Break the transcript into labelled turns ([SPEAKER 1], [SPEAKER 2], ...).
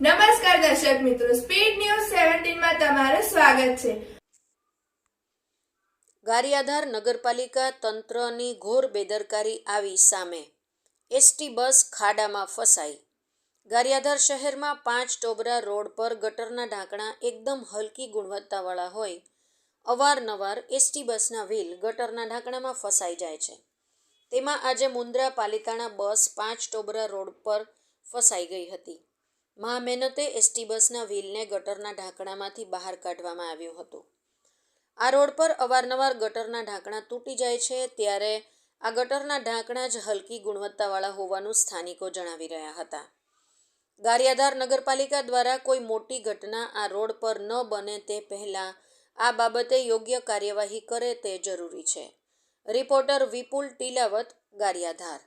[SPEAKER 1] નમસ્કાર દર્શક મિત્રો સ્પીડ ન્યૂઝ સેવન્ટીનમાં તમારું સ્વાગત છે.
[SPEAKER 2] ગારિયાધાર નગરપાલિકા તંત્રની ઘોર બેદરકારી આવી સામે. એસટી બસ ખાડામાં ફસાઈ. ગારિયાધાર શહેરમાં પાંચ ટોબરા રોડ પર ગટરના ઢાંકણા એકદમ હલકી ગુણવત્તાવાળા હોય. અવારનવાર એસટી બસના વ્હીલ ગટરના ઢાંકણામાં ફસાઈ જાય છે. તેમાં આજે મુન્દ્રા પાલિતાણા બસ પાંચ ટોબરા રોડ પર ફસાઈ ગઈ હતી. મહા મહેનતે એસટી બસના વ્હીલને ગટરના ઢાંકણામાંથી બહાર કાઢવામાં આવ્યું હતું. આ રોડ પર અવારનવાર ગટરના ઢાંકણા તૂટી જાય છે ત્યારે આ ગટરના ઢાંકણા જ હલકી ગુણવત્તાવાળા હોવાનું સ્થાનિકો જણાવી રહ્યા હતા. ગારિયાધાર નગરપાલિકા દ્વારા કોઈ મોટી ઘટના આ રોડ પર ન બને તે પહેલાં આ બાબતે યોગ્ય કાર્યવાહી કરે તે જરૂરી છે. રિપોર્ટર વિપુલ ટીલાવત, ગારિયાધાર